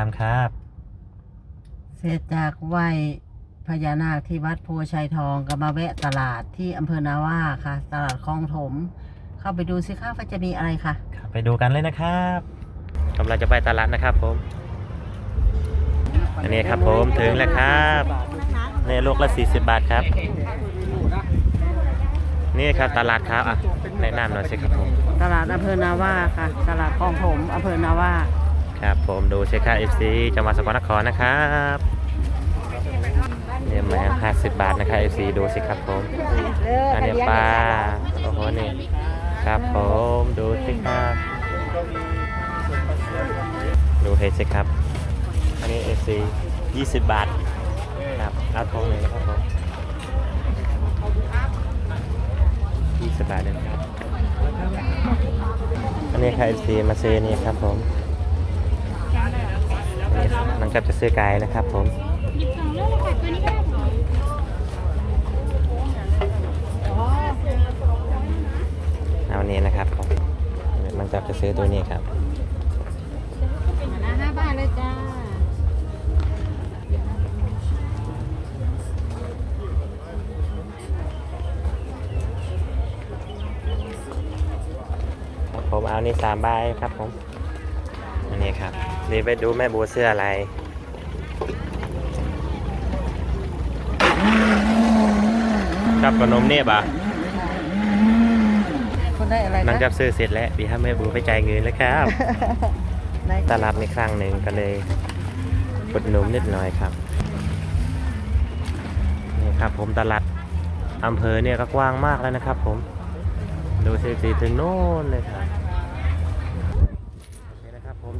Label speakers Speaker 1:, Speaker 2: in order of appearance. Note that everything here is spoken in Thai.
Speaker 1: ามครับ
Speaker 2: เสร็จจากไหวพญานาคที่วัดโพชัยทองก็มาแวะตลาดที่อำเภอนาว่าค่ะ ตลาดคลองถม เข้าไปดูสิคะว่าจะมีอะไรค่ะ
Speaker 1: ครับ ไปดูกันเลยนะครับกำลังจะไปตลาดนะครับผม อันนี้ครับผมถึงแล้วครับนี่ลูกละ 40 บาทครับ นี่ครับตลาดครับอะแนะนำหน่อยสิครับผม
Speaker 2: ตลาดอำเภอนาว่าค่ะ ตลาดคลองถมอำเภอนาว่า
Speaker 1: ครับผมดูเช็คค่า FC จังหวัดสกลนครนะครับเนี่ยมา50บบาทนะครับ FC ดูสิครับผมอันนี้ปลาโอ้โหนี่ครับผมดูสิครับดูเห็ดสิครับ อันนี้ FC 20 บาทครับเอาทองเลยนะครับผม20บาทเลยครับอันนี้ค่ะ FC มาซื้อนี่ครับผม นี้มันก็จะซื้อไก่นะครับผม
Speaker 3: หยิบสองเลือกเลยค่ะตัวนี้ก็ได้ค่ะ
Speaker 1: เอานี้นะครับผมมันจะจะซื้อตัวนี้ครับ
Speaker 3: นะห้าบาทเลยจ้า
Speaker 1: ครับผมเอานี่สามใบครับผมอั นนี้ครับ นี่ไปดูแม่บัวเสื้ออะไรครับขนมเนี่ยบะ
Speaker 2: คุณได้อะไร
Speaker 1: นัง
Speaker 2: คะ
Speaker 1: จับซื้อเสร็จแล้วพี่ให้แม่บัวไปจ่ายเงินแล้วครับ
Speaker 2: ได้
Speaker 1: ตลาดในครั้งหนึ่งก็เลยกดหนุมนิดหน่อยครับนี่ครับผมตลาดอำเภอเนี่ยก็กว้างมากแล้วนะครับ ผม ดูสิสีถึงโน่นเลยครับโอเคนะครับผมเดี๋ยว